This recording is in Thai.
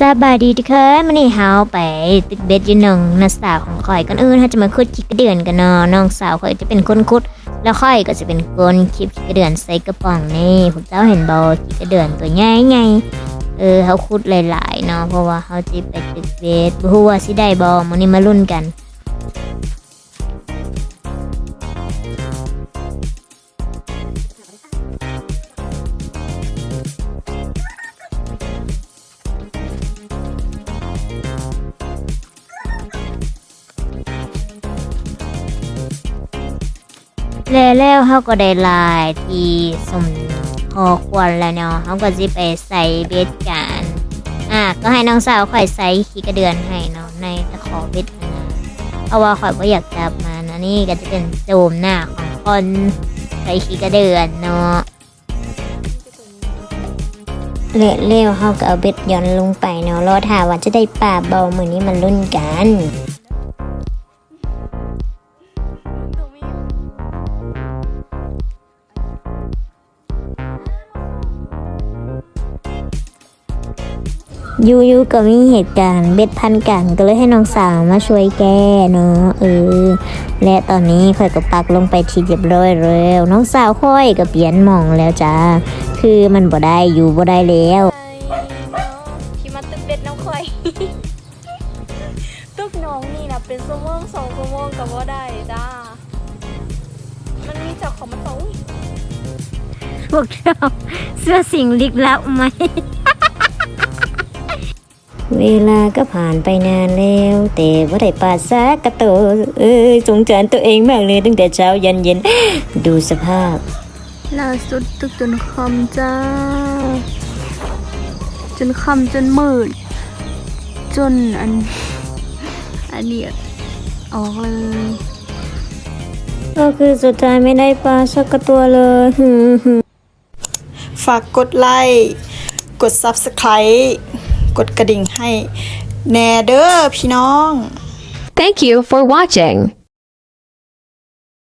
สบายดีทุกคนมันนี่เฮาไปติดเบ็ดอยู่หนึ่งน้าสาวของข่อยกันอื่นเฮาจะมาคุดขี้กระเดือนกันเนาะน้องสาวข่อยจะเป็นคนคุด แล้วข่อยก็จะเป็นคนคลิปคิดกระเดือนใส่กระป๋องนี่พวกเจ้าเห็นบอขี้กระเดือนตัวใหญ่ไงเออเขาคุดหลายๆเนาะเพราะว่าเขาจะไปติดเบ็ดบ่ฮู้ว่าสิได้บอมันนี่มาลุ้นกัน แล้วแล้วเขาก็ได้ลายที่สมพอควรแล้วเนาะเขาก็จะไปใส่เบ็ดกันอะก็ให้น้องสาวข่อยใส่ขี้กระเดือนให้เนาะในตะขอเบ็ดนะเพราะว่าข่อยก็อยากจับมันอันนี้ก็จะเป็นโจมหน้าของคนใส่ขี้กระเดือนเนาะเละเล้วเขาก็เอาเบ็ดย่อนลงไปเนาะรอถ่าว่าจะได้ปลาเบาเมือนี้มันรุ่นกัน ยูยูก็มีเหตุการณ์เบ็ดพันกันก็เลยให้น้องสาวมาช่วยแก้เนาะเออและตอนนี้ค่อยก็ปักลงไปทีเรียบร้อยแล้วน้องสาวค่อยก็เปลี่ยนหมองแล้วจ้าคือมันบ่ได้อยู่บ่ได้แล้วที่มาตึกเบ็ดน้ำควายตึกน้องนี่นะเป็นชั่วโมงสองชั่วโมงกับว่าได้จ้ามันมีเจากของมันสองอุ๊ยพวกเราเสื้อสิ่งลึกลับไหม เวลาก็ผ่านไปนานแล้ว แต่ว่าได้ปาซากกระโตเอ้ยสงสารตัวเองมากเลยตั้งแต่เช้ายันเย็น ดูสภาพ ล่าสุดตึกจนคำจ้า จนคำจนมืด จนอัน อันเนี้ยออกเลย ก็คือสุดท้ายไม่ได้ปลาสักกระตัวเลยฝากกดไลค์ กด Subscribe กดกระดิ่งให้แน่เด้อพี่น้อง Thank you for watching.